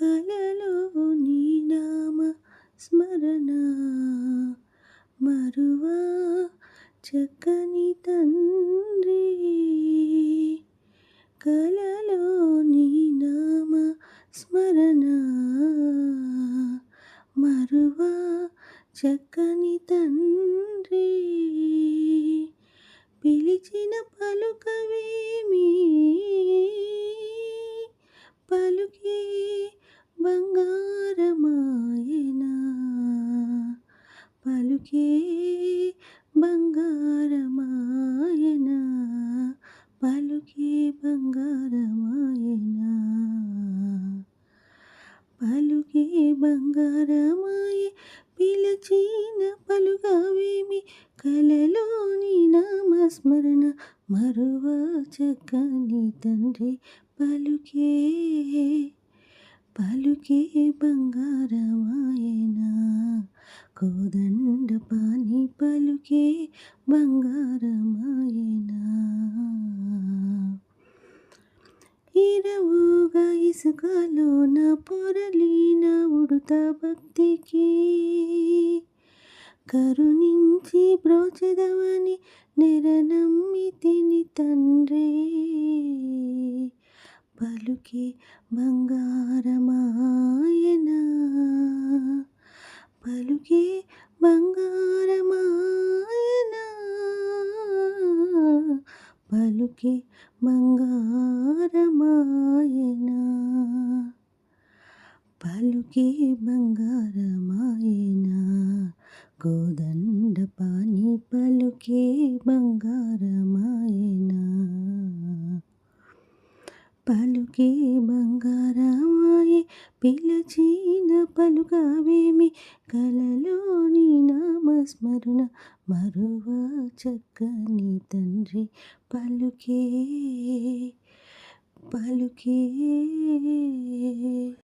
కలలో నీ నామ స్మరణ. మరువా చక్కని తండ్రి. కలలో నీ నామ స్మరణ. మరువా చక్కని తండ్రి. పిలిచిన పలుకవేమి పలుకే పలుకే బంగారమాయన పలుకే బంగారమాయన పలుకే బంగారమాయ పిలచిన పలుగవేమి కలలోని నామస్మరణ మరువ చక్కని తండ్రి పలుకే పలుకే బంగారమాయనా. కోదండ పాని పలుకే బంగారమాయనా. ఇరవుగా నా పొరలీన ఉడుత భక్తికి కరుణించి బ్రోచదవని నెరనమ్మి తిని తండ్రి. పలుకే బంగారమాయనా. పలుకే బంగారమాయనా. పలుకే బంగారమాయనా. పలుకే బంగారమాయనా. కోదండ పాని పలుకే బంగారమాయనా. పలుకే బంగారమా పిలచిన పలుకవేమి? కలలోని నామస్మరణ మరువ చక్కని తండ్రి పలుకే పలుకే.